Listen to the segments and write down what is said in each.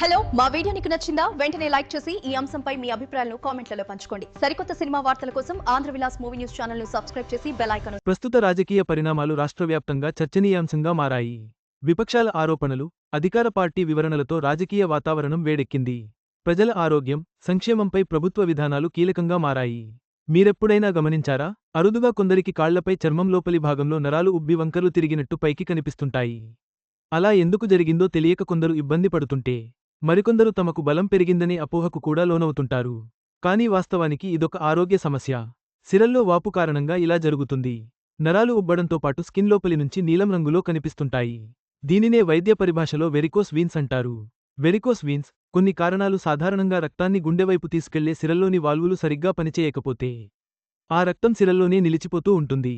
Hello మా video నీకు నచ్చిందా? వెంటనే లైక్ చేసి ఈ అంశంపై మీ అభిప్రాయాలను కామెంట్లలో పంచుకోండి. సరికొత్త సినిమా వార్తల కోసం ఆంధ్ర విలాస్ మూవీ న్యూస్ ఛానల్ను సబ్స్క్రైబ్ చేసి బెల్ ఐకాన్ ప్రస్తుత రాజకీయ పరిణామాలు రాష్ట్రవ్యాప్తంగా చర్చనీయాంశంగా మారాయి. విపక్షాల ఆరోపణలు అధికార పార్టీ వివరణలతో రాజకీయ వాతావరణం వేడెక్కింది. ప్రజల ఆరోగ్యం సంక్షేమంపై ప్రభుత్వ విధానాలు కీలకంగా మారాయి. మీరెప్పుడైనా గమనించారా? అరుదుగా కొందరికి కాళ్ళపై చర్మం లోపలి భాగంలో నరాలు ఉబ్బి వంకర్లు తిరిగినట్టు పైకి కనిపిస్తుంటాయి. అలా ఎందుకు జరిగిందో తెలియక కొందరు ఇబ్బంది పడుతుంటే మరికొందరు తమకు బలం పెరిగిందనే అపోహకు కూడా లోనవుతుంటారు. కానీ వాస్తవానికి ఇదొక ఆరోగ్య సమస్య. సిరల్లో వాపు కారణంగా ఇలా జరుగుతుంది. నరాలు ఉబ్బడంతో పాటు స్కిన్ లోపలి నుంచి నీలం రంగులో కనిపిస్తుంటాయి. దీనినే వైద్య పరిభాషలో వెరికోస్ వీన్స్ అంటారు. వెరికోస్ వీన్స్ కొన్ని కారణాలు సాధారణంగా రక్తాన్ని గుండెవైపు తీసుకెళ్ళే సిరల్లోని వాల్వులు సరిగ్గా పనిచేయకపోతే ఆ రక్తం సిరల్లోనే నిలిచిపోతూ ఉంటుంది.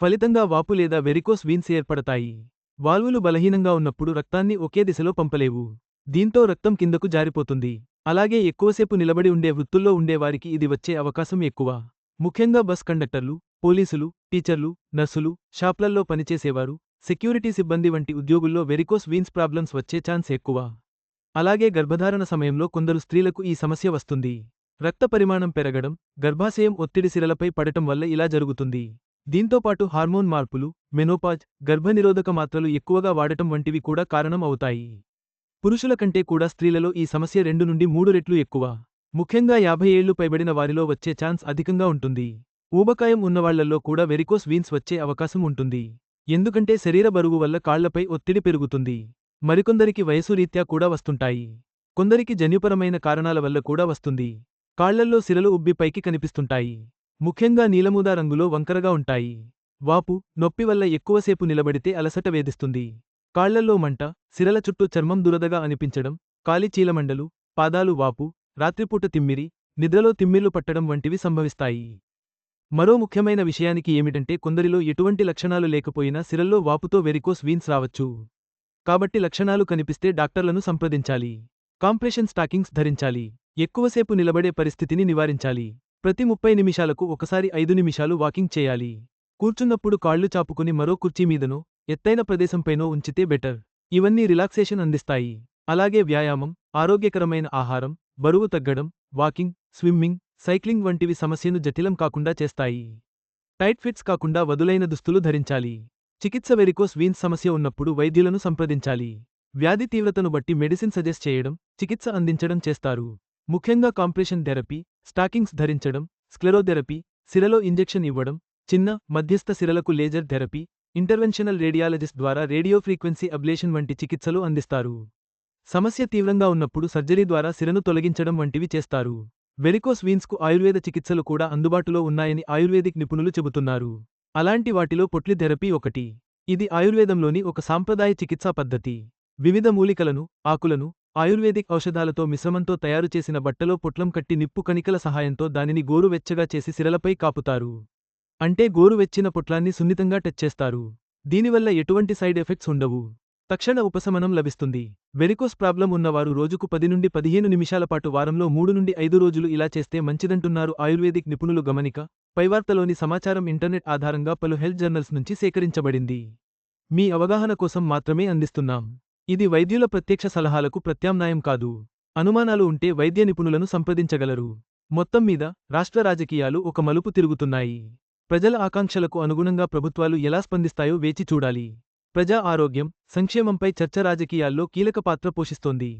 ఫలితంగా వాపు లేదా వెరికోస్ వీన్స్ ఏర్పడతాయి. వాల్వులు బలహీనంగా ఉన్నప్పుడు రక్తాన్ని ఒకే దిశలో పంపలేవు. దీంతో రక్తం కిందకు జారిపోతుంది. అలాగే ఎక్కువసేపు నిలబడి ఉండే వృత్తుల్లో ఉండేవారికి ఇది వచ్చే అవకాశం ఎక్కువ. ముఖ్యంగా బస్ కండక్టర్లు పోలీసులు టీచర్లు నర్సులు షాప్లల్లో పనిచేసేవారు సెక్యూరిటీ సిబ్బంది వంటి ఉద్యోగుల్లో వెరికోస్ వీన్స్ ప్రాబ్లమ్స్ వచ్చే ఛాన్స్ ఎక్కువ. అలాగే గర్భధారణ సమయంలో కొందరు స్త్రీలకు ఈ సమస్య వస్తుంది. రక్త పరిమాణం పెరగడం గర్భాశయం ఒత్తిడి సిరలపై పడటం వల్ల ఇలా జరుగుతుంది. దీంతోపాటు హార్మోన్ మార్పులు మెనోపాజ్ గర్భనిరోధక మాత్రలు ఎక్కువగా వాడటం వంటివి కూడా కారణం అవుతాయి. పురుషుల కంటే కూడా స్త్రీలలో ఈ సమస్య రెండు నుండి మూడు రెట్లు ఎక్కువ. ముఖ్యంగా యాభై ఏళ్ళు పైబడిన వారిలో వచ్చే ఛాన్స్ అధికంగా ఉంటుంది. ఊబకాయం ఉన్నవాళ్ళలో కూడా వెరికోస్ వీన్స్ వచ్చే అవకాశం ఉంటుంది. ఎందుకంటే శరీర బరువు వల్ల కాళ్ళపై ఒత్తిడి పెరుగుతుంది. మరికొందరికి వయసు రీత్యా కూడా వస్తుంటాయి. కొందరికి జన్యుపరమైన కారణాల వల్ల కూడా వస్తుంది. కాళ్ళల్లో సిరలు ఉబ్బి పైకి కనిపిస్తుంటాయి. ముఖ్యంగా నీలమూదా రంగులో వంకరగా ఉంటాయి. వాపు నొప్పి వల్ల ఎక్కువసేపు నిలబడితే అలసట వేధిస్తుంది. కాళ్ళల్లో మంట సిరల చుట్టూ చర్మం దురదగా అనిపించడం కాలి చీలమండలు పాదాలు వాపు రాత్రిపూట తిమ్మిరి నిద్రలో తిమ్మిర్లు పట్టడం వంటివి సంభవిస్తాయి. మరో ముఖ్యమైన విషయానికి ఏమిటంటే కొందరిలో ఎటువంటి లక్షణాలు లేకపోయినా సిరల్లో వాపుతో వెరికోస్ వీన్స్ రావచ్చు. కాబట్టి లక్షణాలు కనిపిస్తే డాక్టర్లను సంప్రదించాలి. కాంప్రెషన్ స్టాకింగ్స్ ధరించాలి. ఎక్కువసేపు నిలబడే పరిస్థితిని నివారించాలి. ప్రతి ముప్పై నిమిషాలకు ఒకసారి ఐదు నిమిషాలు వాకింగ్ చేయాలి. కూర్చున్నప్పుడు కాళ్ళు చాపుకుని మరో కుర్చీ మీదనో ఎత్తైన ప్రదేశంపైనో ఉంచితే బెటర్. ఇవన్నీ రిలాక్సేషన్ అందిస్తాయి. అలాగే వ్యాయామం ఆరోగ్యకరమైన ఆహారం బరువు తగ్గడం వాకింగ్ స్విమ్మింగ్ సైక్లింగ్ వంటివి సమస్యను జటిలం కాకుండా చేస్తాయి. టైట్ ఫిట్స్ కాకుండా వదులైన దుస్తులు ధరించాలి. చికిత్స వెరికోస్ వీన్స్ సమస్య ఉన్నప్పుడు వైద్యులను సంప్రదించాలి. వ్యాధి తీవ్రతను బట్టి మెడిసిన్ సజెస్ట్ చేయడం చికిత్స అందించడం చేస్తారు. ముఖ్యంగా కాంప్రెషన్ థెరపీ స్టాకింగ్స్ ధరించడం స్క్లెరోథెరపీ సిరలో ఇంజెక్షన్ ఇవ్వడం చిన్న మధ్యస్థ సిరలకు లేజర్ థెరపీ ఇంటర్వెన్షనల్ రేడియాలజిస్ట్ ద్వారా రేడియో ఫ్రీక్వెన్సీ అబ్లేషన్ వంటి చికిత్సలు అందిస్తారు. సమస్య తీవ్రంగా ఉన్నప్పుడు సర్జరీ ద్వారా సిరను తొలగించడం వంటివి చేస్తారు. వెరికోస్ వీన్స్కు ఆయుర్వేద చికిత్సలు కూడా అందుబాటులో ఉన్నాయని ఆయుర్వేదిక్ నిపుణులు చెబుతున్నారు. అలాంటి వాటిలో పొట్లి థెరపీ ఒకటి. ఇది ఆయుర్వేదంలోని ఒక సాంప్రదాయ చికిత్సా పద్ధతి. వివిధ మూలికలను ఆకులను ఆయుర్వేదిక్ ఔషధాలతో మిశ్రమంతో తయారు చేసిన బట్టలో పొట్లం కట్టి నిప్పు కణికల సహాయంతో దానిని గోరువెచ్చగా చేసి సిరలపై కాపుతారు. అంటే గోరువెచ్చిన పొట్లాన్ని సున్నితంగా టచ్ చేస్తారు. దీనివల్ల ఎటువంటి సైడ్ ఎఫెక్ట్స్ ఉండవు. తక్షణ ఉపశమనం లభిస్తుంది. వెరికోస్ ప్రాబ్లం ఉన్నవారు రోజుకు పది నుండి పదిహేను నిమిషాల పాటు వారంలో మూడు నుండి ఐదు రోజులు ఇలా చేస్తే మంచిదంటున్నారు ఆయుర్వేదిక్ నిపుణులు గమనిక. పైవార్తలోని సమాచారం ఇంటర్నెట్ ఆధారంగా పలు హెల్త్ జర్నల్స్ నుంచి సేకరించబడింది. మీ అవగాహన కోసం మాత్రమే అందిస్తున్నాం. ఇది వైద్యుల ప్రత్యక్ష సలహాలకు ప్రత్యామ్నాయం కాదు. అనుమానాలు ఉంటే వైద్య నిపుణులను సంప్రదించగలరు. మొత్తం మీద రాష్ట్ర రాజకీయాలు ఒక మలుపు తిరుగుతున్నాయి. ప్రజల ఆకాంక్షలకు అనుగుణంగా ప్రభుత్వాలు ఎలా స్పందిస్తాయో వేచి చూడాలి. ప్రజా ఆరోగ్యం సంక్షేమంపై చర్చ రాజకీయాల్లో కీలక పాత్ర పోషిస్తోంది.